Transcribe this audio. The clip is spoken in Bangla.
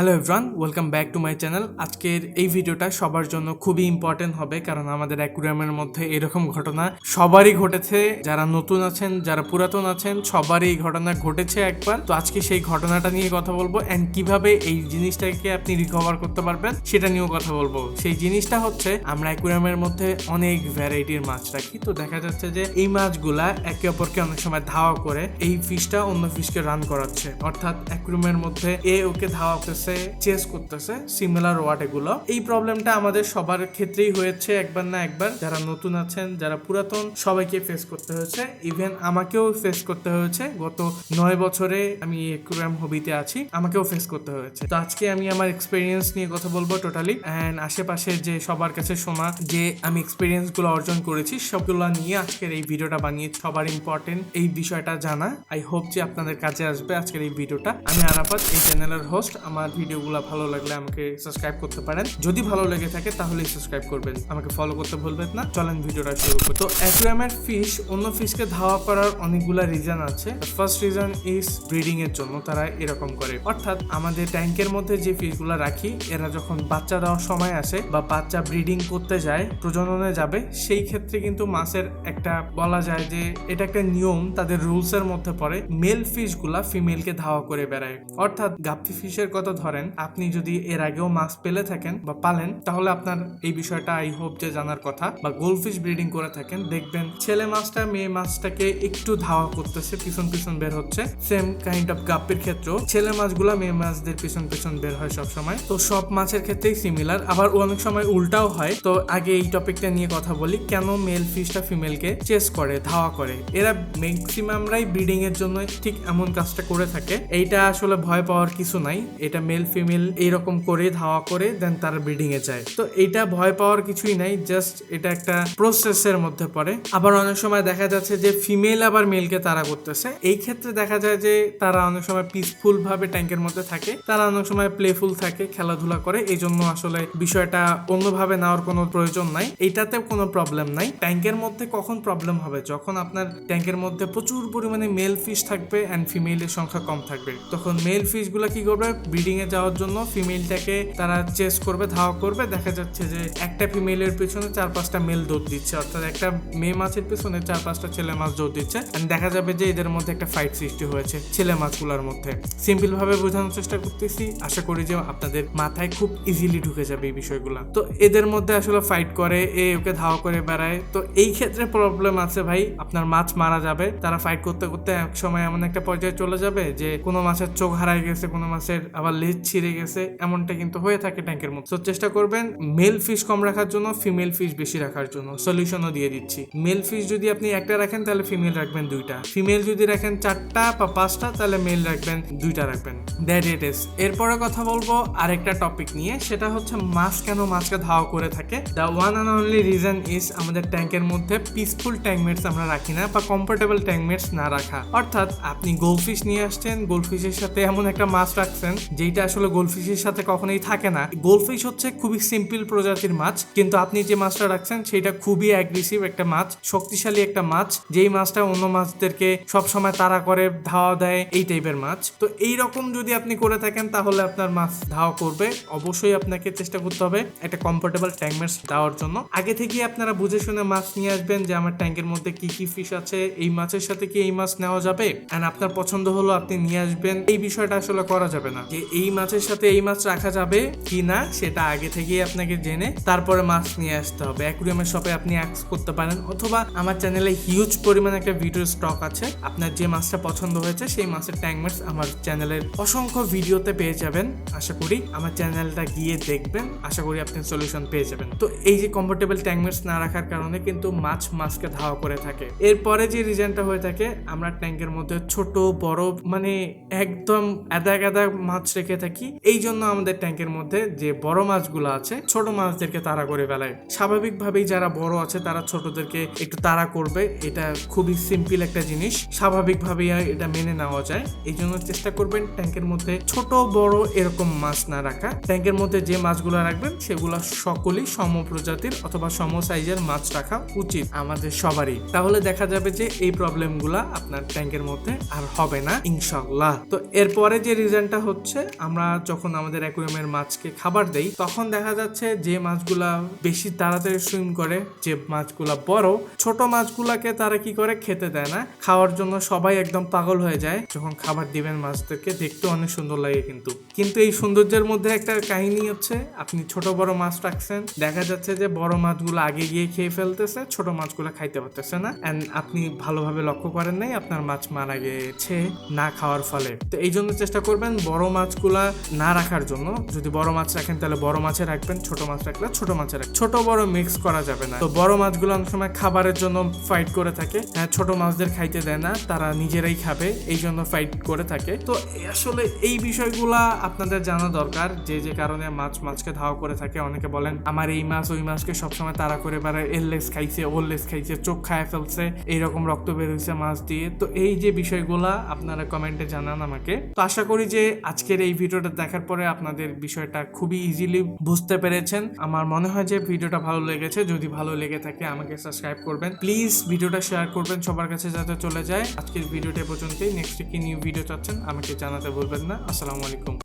Hello everyone welcome back to my channel আজকের এই ভিডিওটা সবার জন্য খুবই ইম্পর্টেন্ট হবে, কারণ আমাদের অ্যাকুরিয়ামের মধ্যে এরকম ঘটনা সবারই ঘটেছে। যারা নতুন আছেন, যারা পুরাতন আছেন, সবারই এই ঘটনা ঘটেছে একবার। তো আজকে সেই ঘটনাটা নিয়ে কথা বলব অ্যান্ড কীভাবে এই জিনিসটাকে আপনি রিকভার করতে পারবেন সেটা নিয়েও কথা বলব। সেই জিনিসটা হচ্ছে, আমরা অ্যাকুরিয়ামের মধ্যে অনেক ভ্যারাইটির মাছ রাখি। তো দেখা যাচ্ছে যে এই মাছগুলা একে অপরকে অনেক সময় ধাওয়া করে, এই ফিশটা অন্য ফিশকে রান করাচ্ছে। অর্থাৎ অ্যাকুরিয়ামের মধ্যে এ ওকে ধাওয়া করতেছে চেস করতেছে সিমিলার ওয়াট এগুলো। এই প্রবলেমটা আমাদের সবার ক্ষেত্রেই হয়েছে একবার না একবার। যারা নতুন আছেন, যারা পুরাতন, সবাইকে ফেস করতে হয়েছে। ইভেন আমাকেও ফেস করতে হয়েছে। গত নয় বছরে আমি একুরাম হবিতে আছি, আমাকেও ফেস করতে হয়েছে। তো আজকে আমি আমার এক্সপিরিয়েন্স নিয়ে কথা বলব টোটালি অ্যান্ড আশেপাশে যে সবার কাছে শোনা যে আমি এক্সপিরিয়েন্সগুলো অর্জন করেছি, সবগুলো নিয়ে আজকের এই ভিডিওটা বানিয়ে সবার ইম্পর্টেন্ট এই বিষয়টা জানা। আই হোপ যে আপনাদের কাজে আসবে আজকের এই ভিডিওটা আমি আরাফাত, এই চ্যানেলের হোস্ট আমার ভিডিওগুলো ভালো লাগলে আমাকে সাবস্ক্রাইব করতে পারেন। যদি ভালো লেগে থাকে তাহলে সাবস্ক্রাইব করবেন। আমাকে ফলো করতে ভুলবেন না। চলেন ভিডিওটা শুরু করি। তো অ্যাকুয়ামের ফিশ অন্য ফিশকে ধাওয়া করার অনেকগুলা রিজন আছে। ফার্স্ট রিজন ইজ ব্রিডিং এর জন্য তারা এরকম করে। অর্থাৎ আমাদের ট্যাঙ্কের মধ্যে যে ফিশগুলো রাখি, এরা যখন বাচ্চা দেওয়ার সময় আসে বা বাচ্চা ব্রিডিং করতে যায়, প্রজননে যাবে, সেই ক্ষেত্রে কিন্তু মাছের একটা বলা যায় যে এটা একটা নিয়ম, তাদের রুলস এর মধ্যে পড়ে। মেল ফিশগুলা ফিমেলকে ধাওয়া করে বেড়ায়। অর্থাৎ গাপ্পি ফিশের কথা ধরেন, আপনি যদি এর আগেও মাছ পেলে থাকেন বা পালেন, তাহলে আপনার এই বিষয়টা আই হোপ যে জানার কথা। বা গোলফিশ ব্রিডিং করে থাকেন, দেখবেন ছেলে মাছটা, মেয়ে মাছটাকে একটু ধাওয়া করতেছে, পিছন পিছন বের হচ্ছে। সেম কাইন্ড অফ গাপ্পির ক্ষেত্রেও ছেলে মাছগুলা মেয়ে মাছদের পিছন পিছন বের হয় সব সময় তো সব মাছের ক্ষেত্রেই সিমিলার আবার অনেক সময় উল্টাও হয়। তো আগে এই টপিকটা নিয়ে কথা বলি, কেন মেল ফিশটা ফিমেলকে চেস করে, ধাওয়া করে? এরা ম্যাক্সিমামরাই ব্রিডিং এর জন্য ঠিক এমন কাজটা করে থাকে। এইটা আসলে ভয় পাওয়ার কিছু নাই। এটা মেল ফিমেল এইরকম করে ধাওয়া করে দেন তারা ব্রিডিং এ যায়। তো এটা ভয় পাওয়ার কিছুই নাই জাস্ট এটা একটা প্রসেসের মধ্যে পড়ে। আবার অনেক সময় দেখা যাচ্ছে যে ফিমেল আবার মেলকে তারা করতেছে। এই ক্ষেত্রে দেখা যায় যে তারা অনেক সময় পিসফুল ভাবে ট্যাঙ্কের মধ্যে থাকে, তারা অনেক সময় প্লেফুল থাকে, খেলাধুলা করে। এই জন্য আসলে বিষয়টা অন্যভাবে নেওয়ার কোনো প্রয়োজন নাই। এইটাতে কোনো প্রবলেম নাই। ট্যাঙ্কের মধ্যে কখন প্রবলেম হবে? যখন আপনার ট্যাঙ্কের মধ্যে প্রচুর পরিমাণে মেল ফিশ থাকবে অ্যান্ড ফিমেলের সংখ্যা কম থাকবে। তখন মেল ফিশগুলা কি করবে? ব্রিডিং এ যাওয়ার জন্য ফিমেলটাকে তারা চেস করবে, ধাওয়া করবে। দেখা যাচ্ছে যে একটা ফিমেলের পিছনে চার পাঁচটা মেল দৌড় দিচ্ছে। অর্থাৎ একটা মেয়ে মাছের পিছনে চার পাঁচটা ছেলে মাছ দৌড় দিচ্ছে। দেখা যাবে যে এদের মধ্যে একটা ফাইট সৃষ্টি হয়েছে ছেলে মাছগুলোর মধ্যে। সিম্পল ভাবে বোঝানোর চেষ্টা করতেছি। আশা করি যে আপনাদের মাথায় খুব ইজিলি ঢুকে যাবে এই বিষয়গুলো। তো এদের মধ্যে আসলে ফাইট করে, এ ওকে ধাওয়া করে বেড়ায়। তো এই ক্ষেত্রে প্রবলেম আছে ভাই, আপনার মাছ মারা যাবে। তারা ফাইট করতে করতে এক সময় এমন একটা পর্যায়ে চলে যাবে যে কোনো মাছের চোখ হারায় গেছে, কোনো মাছের আবার ছিঁড়ে গেছে, এমনটা কিন্তু হয়ে থাকে ট্যাঙ্কের মধ্যে। তো চেষ্টা করবেন মেল ফিশ কম রাখার জন্য ফিমেল ফিশ বেশি রাখার জন্য। সলিউশনও দিয়ে দিচ্ছি। মেল ফিশ যদি আপনি একটা রাখেন, তাহলে ফিমেল রাখবেন দুইটা। ফিমেল যদি রাখেন চারটা বা পাঁচটা, তাহলে মেল রাখবেন দুইটা রাখবেন। দ্যাট ইট ইস এরপরে কথা বলব আরেকটা টপিক নিয়ে, সেটা হচ্ছে মাছ কেন মাছকে ধাওয়া করে থাকে। The one and only reason is আমাদের ট্যাঙ্কের মধ্যে পিসফুল ট্যাঙ্কমেটস আমরা রাখি না বা কমফোর্টেবল ট্যাঙ্কমেটস না রাখা। অর্থাৎ আপনি গোলফিশ নিয়ে আসছেন গোলফিশের সাথে এমন একটা মাছ রাখছেন যেটা আসলে গোলফিশের সাথে কখনোই থাকে না। গোলফিশ হচ্ছে খুবই সিম্পল প্রজাতির মাছ, কিন্তু আপনি যে মাছটা রাখছেন, সেটা খুবই অ্যাগ্রেসিভ একটা মাছ, শক্তিশালী একটা মাছ, যেই মাছটা অন্য মাছদেরকে সবসময় তাড়া করে, ধাওয়া দেয়, এই টাইপের মাছ। তো এই রকম যদি আপনি করে থাকেন, তাহলে আপনার মাছ ধাওয়া করবে। অবশ্যই আপনাকে চেষ্টা করতে হবে একটা কমফোর্টেবল ট্যাঙ্ক মাছ দেওয়ার জন্য। আগে থেকে আপনারা বুঝে শুনে মাছ নিয়ে আসবেন যে, আমার ট্যাঙ্কের মধ্যে কি কি ফিশ আছে, এই মাছের সাথে কি এই মাছ নেওয়া যাবে? এন্ড আপনার পছন্দ হলো আপনি নিয়ে আসবেন। এই বিষয়টা আসলে করা যাবে না। যে এই মাছের সাথে এই মাছ রাখা যাবে কি না, সেটা আগে থেকেই আপনাকে জেনে তারপরে মাছ নিয়ে আসতে হবে। অ্যাকুরিয়ামের শপে আপনি অ্যাক্স করতে পারেন অথবা আমার চ্যানেলে হিউজ পরিমাণে একটা ভিডিও স্টক আছে। আপনার যে মাছটা পছন্দ হয়েছে, সেই মাছের ট্যাঙ্ক মাছ আমার চ্যানেলের অসংখ্য ভিডিওতে পেয়ে যাবেন। আশা করি আমার চ্যানেলটা গিয়ে দেখবেন। আশা করি আপনি সলিউশন পেয়ে যাবেন। তো এই যে কমফোর্টেবল ট্যাঙ্ক মাছ না রাখার কারণে কিন্তু মাছ মাছকে ধাওয়া করে থাকে। এরপরে যে রিজনটা হয়ে থাকে, আমরা ট্যাঙ্কের মধ্যে ছোট, বড় মানে একদম এদা গাদা মাছ রেখে থাকি। এই জন্য আমাদের ট্যাঙ্কের মধ্যে যে বড় মাছগুলো আছে, ছোট মাছদেরকে তাড়া করে বেলায় স্বাভাবিকভাবেই যারা বড় আছে, তারা ছোটদেরকে একটু তাড়া করবে। এটা খুবই সিম্পল একটা জিনিস। স্বাভাবিকভাবেই এটা মেনে নেওয়া যায়। এই জন্য চেষ্টা করবেন ট্যাঙ্কের মধ্যে ছোট, বড় এরকম মাছ না রাখা। ট্যাঙ্কের মধ্যে যে মাছগুলো রাখবেন, সেগুলো সকলেই সম প্রজাতির অথবা সম সাইজের মাছ রাখা উচিত আমাদের সবারই। তাহলে দেখা যাবে যে এই প্রবলেমগুলা আপনার ট্যাঙ্কের মধ্যে আর হবে না ইনশাল্লাহ তো এরপরে যে রিজনটা হচ্ছে আমরা যখন আমাদের অ্যাকুয়ারিয়ামের মাছকে খাবার দেই, তখন দেখা যাচ্ছে যে মাছগুলা বেশি তাড়াতাড়ি সুইম করে, যে মাছগুলা বড়, ছোট মাছগুলাকে তারা কি করে খেতে দেয় না? খাওয়ার জন্য সবাই একদম পাগল হয়ে যায়। যখন খাবার দিবেন মাছদেরকে দেখতে অনেক সুন্দর লাগে কিন্তু। কিন্তু এই সৌন্দর্যের মধ্যে একটা কাহিনী হচ্ছে, আপনি ছোট বড় মাছ রাখছেন, দেখা যাচ্ছে যে বড় মাছগুলো আগে গিয়ে খেয়ে ফেলতেছে, ছোট মাছগুলো খাইতে পারতেছে না। এন্ড আপনি ভালোভাবে লক্ষ্য করেন নাই, আপনার মাছ মারা গেছে না খাওয়ার ফলে। তো এই জন্য চেষ্টা করবেন বড় মাছগুলা না রাখার জন্য যদি বড় মাছ রাখেন তাহলে বড় মাছে রাখবেন ছোট মাছ রাখলে ছোট মাছে রাখবেন। ছোট বড় মিক্স করা যাবে না। তো বড় মাছগুলো অনেক সময় খাবারের জন্য ফাইট করে থাকে। হ্যাঁ, ছোট মাছদের খাইতে দেয় না তারা নিজেরাই খাবে এই জন্য ফাইট করে থাকে। তো আসলে এই বিষয়গুলা আপনাদের জানা দরকার যে যে কারণে মাছ মাছকে ধাওয়া করে থাকে। অনেকে বলেন আমার এই মাছ ওই মাছকে সবসময় তারা করে বেড়ায় এর লেস খাইছে ওর লেস খাইছে চোখ খায় ফেলছে এইরকম রক্ত বের হয়েছে মাছ দিয়ে। তো এই যে বিষয়গুলা আপনারা কমেন্টে জানান আমাকে। তো আশা করি যে আজকের এই ভিডিওটা দেখার পরে আপনাদের বিষয়টা খুবই ইজিলি বুঝতে পেরেছেন। আমার মনে হয় যে ভিডিওটা ভালো লেগেছে। যদি ভালো লেগে থাকে আমাকে সাবস্ক্রাইব করবেন। প্লিজ ভিডিওটা শেয়ার করবেন সবার কাছে যাতে চলে যায়। আজকের ভিডিওটা পর্যন্তই। নেক্সট কি নিউ ভিডিও চাচ্ছেন আমাকে জানাতে বলবেন না। আসসালামু আলাইকুম।